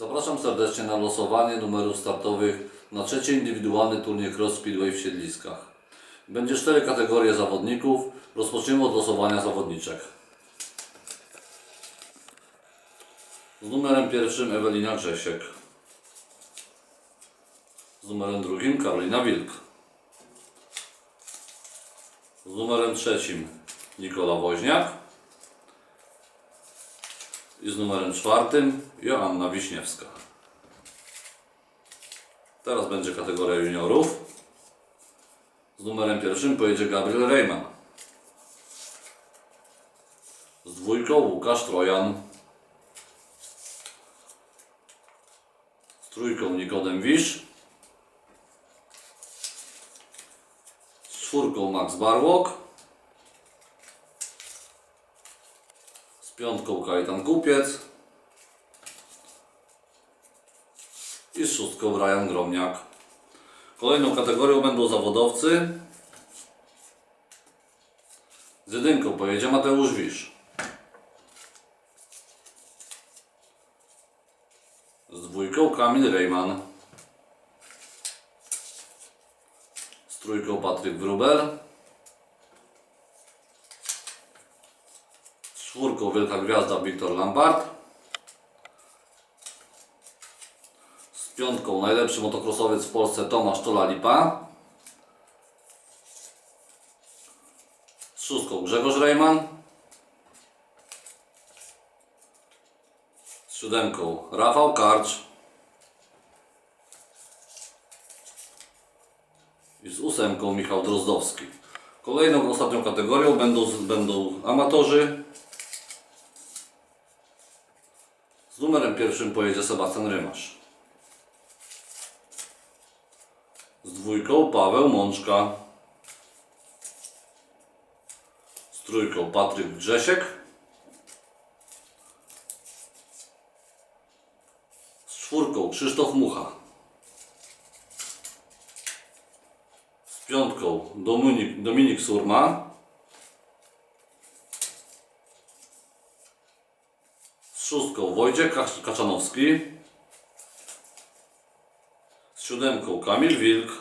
Zapraszam serdecznie na losowanie numerów startowych na trzeci indywidualny turniej Cross Speedway w Siedliskach. Będzie cztery kategorie zawodników. Rozpoczniemy od losowania zawodniczek. Z numerem pierwszym Ewelina Grzesiek. Z numerem drugim Karolina Wilk. Z numerem trzecim Nikola Woźniak. I z numerem czwartym Joanna Wiśniewska. Teraz będzie kategoria juniorów. Z numerem pierwszym pojedzie Gabriel Reyman. Z dwójką Łukasz Trojan. Z trójką Nikodem Wisz. Z czwórką Max Barłok. Piątką Kajetan Kupiec. I szóstką Brian Gromniak. Kolejną kategorią będą zawodowcy. Z jedynką pojedzie Mateusz Wisz. Z dwójką Kamil Rejman. Z trójką Patryk Wrubel. Czwórką Wielka Gwiazda Wiktor Lampard. Z piątką najlepszy motocrossowiec w Polsce Tomasz Tola-Lipa. Z szóstką Grzegorz Rejman. Z siódemką Rafał Karcz. I z ósemką Michał Drozdowski. Kolejną, ostatnią kategorią będą, będą amatorzy. Numerem pierwszym pojedzie Sebastian Rymasz. Z dwójką Paweł Mączka. Z trójką Patryk Grzesiek. Z czwórką Krzysztof Mucha. Z piątką Dominik, Dominik Surma. Szóstką Wojciech Kac- Kaczanowski. Z siódemką Kamil Wilk.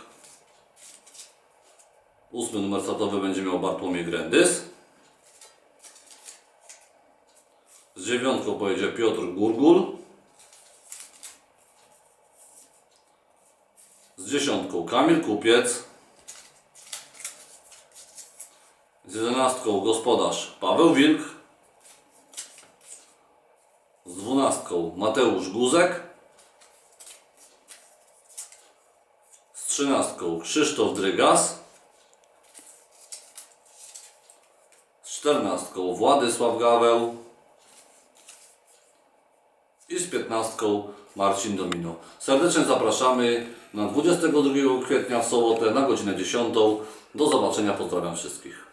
Ósmy numer startowy będzie miał Bartłomiej Grendys. Z dziewiątką pojedzie Piotr Gurgul. Z dziesiątką Kamil Kupiec. Z jedenastką gospodarz Paweł Wilk. Z dwunastką Mateusz Guzek. Z trzynastką Krzysztof Drygas. Z czternastką Władysław Gaweł. I z piętnastką Marcin Domino. Serdecznie zapraszamy na 22 kwietnia w sobotę na godzinę 10. Do zobaczenia, pozdrawiam wszystkich.